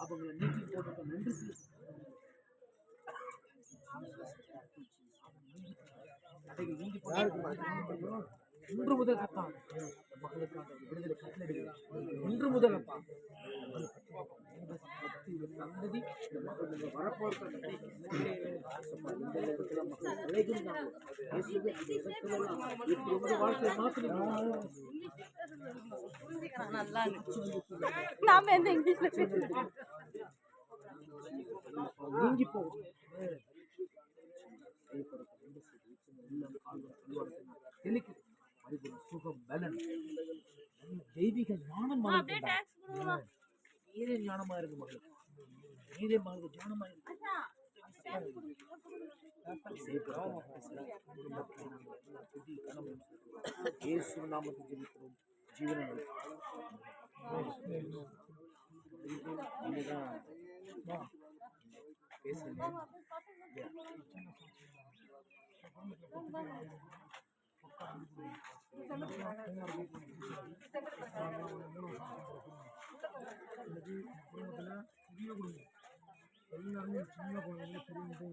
சாபங்களை நீக்கி போட்டு நன்றி இன்று முதல் கத்தான் மக்களுக்காக விடுதலை கட்டளையிடுகிறேன் இன்று முதல் அப்பா சந்ததி இந்த வரப்போகிற இடத்துல மக்கள் விளைகின்றாங்க உங்க வாழ்க்கையை மாற்றுவீங்க நல்லா நாம என்ன இங்கிலீஷ்ல பேசுறோம் நீங்கி போகும் உள்ளம் கால்கள் சுகம் பலன் தெய்வீக ஞானம் நீரே ஞானமா இருக்கு மகள் நீரே மகளுக்கு ஞானமா இருக்கு இயேசு நாமத்தை ஜெபிக்கிறோம் ஜீவனம் நீங்கதான் பேசுங்க இன்னைக்கு குடும்பத்தில் பெரிய குடும்பம் எல்லாருமே சின்ன குழந்தைங்க பெரியவங்க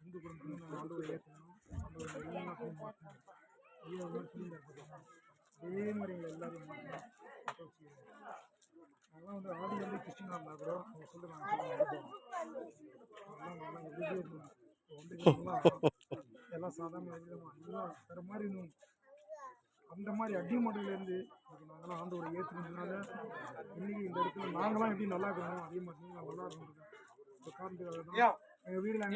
இந்து குடும்பத்தில் நான் ஆண்டவரை ஏற்றணும் ஆண்டவரை எல்லா குடும்பம் மாற்றணும் ஐயா ஒரு அதே மாதிரி எல்லாரும். நாங்களாம் வந்து ஆதி வந்து கிறிஸ்டினாக இருந்தால் கூட அவங்க சொல்லுறாங்க அதெல்லாம் நல்லா எப்படி வந்து எல்லாம் சாதாரண எல்லாம் வேறு மாதிரி இருந்தோம் அந்த மாதிரி அடிமட்டையிலேருந்து இன்னைக்கு நாங்களாம் ஆண்டவரை ஏற்றுனதுனால இன்னைக்கு இந்த இடத்துல நாங்களாம் எப்படி நல்லா இருக்கணும் அதே மாதிரி நல்லா இருக்கணும். காரணத்துக்காக எங்கள் வீட்டில்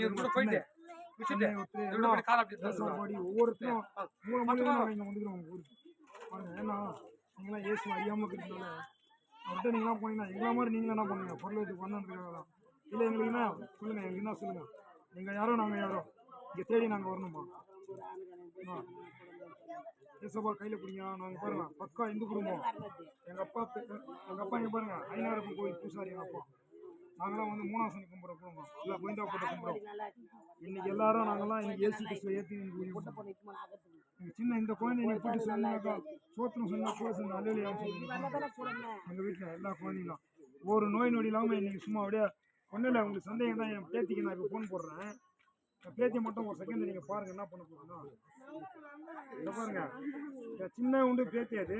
சாப்பாடு ஒவ்வொருத்தரும் மூணு மணி இங்கே வந்துக்கிறோம் உங்கள் ஊருக்கு. பாருங்க ஏன்னா நீங்களாம் ஏசு அறியாமல் இருக்கிறதுனால அவர்கிட்ட நீங்களாம் போனீங்கன்னா எங்களா மாதிரி நீங்களும் என்ன பண்ணுங்க பொருள் வச்சு தான் இல்லை எங்களுக்கு என்ன? சொல்லுங்கள் எங்களுக்கு என்ன சொல்லுங்கள் நீங்கள் யாரோ நாங்கள் யாரோ? இங்கே தேடி நாங்கள் வரணுமா? ஏசப்பா கையில் பிடிங்க நாங்கள் பாருங்க பக்கா இந்து குடும்பம். எங்கள் அப்பா எங்கள் அப்பா இங்கே பாருங்க ஐநாயிரம் கோயில் பூசாரி எங்கள் அப்பா. நாங்களாம் வந்து மூணாசனி கும்பிட்ற குடும்பம். இல்லை கோவிந்தா போட்ட கும்பிட்றோம் இன்னைக்கு எல்லாரும் நாங்களாம் இன்னைக்கு ஏசி கிறிஸ்துவ ஏற்றி சின்ன இந்த குழந்தை நீங்கள் போட்டு சொன்னாக்கா சோத்திரம் சொன்னால் கூட சொன்ன அலையில எங்கள் வீட்டில் எல்லா குழந்தைங்களும். ஒரு நோய் நொடி இல்லாமல் இன்னைக்கு சும்மா அப்படியே ஒன்றும் இல்லை உங்களுக்கு சந்தேகம் தான் என் பேத்திக்கு நான் இப்போ ஃபோன் போடுறேன். பேத்தியை மட்டும் ஒரு செகண்ட் நீங்கள் பாருங்கள் என்ன பண்ண போகுதுன்னா இதை பாருங்க. இந்த சின்ன உண்டு பேத்தி அது.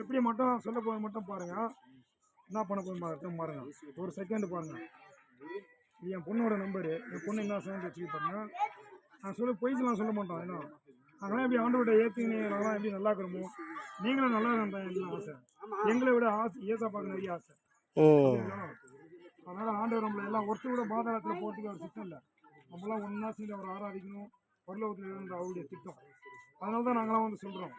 எப்படி மட்டும் சொல்ல போது மட்டும் பாருங்க. என்ன பண்ண மட்டும் பாருங்க ஒரு செகண்ட் பாருங்க. இது என் பொண்ணோட நம்பரு என் பொண்ணு என்ன சவுண்ட் வச்சுக்க பாருங்க. நான் சொல்ல பொய்லாம் சொல்ல மாட்டோம் ஏன்னா நாங்களாம் எப்படி ஆண்டோட ஏற்றுங்க நாங்களாம் எப்படி நல்லா இருக்கிறோமோ நீங்களும் நல்லா இருந்தா என்ன ஆசை? எங்களை விட ஆசை ஏசா பார்க்க நிறைய ஆசை. அதனால ஆண்டவர் நம்மளை எல்லாம் ஒருத்தர் கூட பாதாளத்தில் போகிறதுக்கு ஒரு சித்தம் இல்லை. நம்மளாம் ஒன்றா சேர்ந்து அவரை ஆராதிக்கணும். பரலோகத்தில் இருந்த அவருடைய திட்டம். அதனால தான் நாங்களாம் வந்து சொல்கிறோம்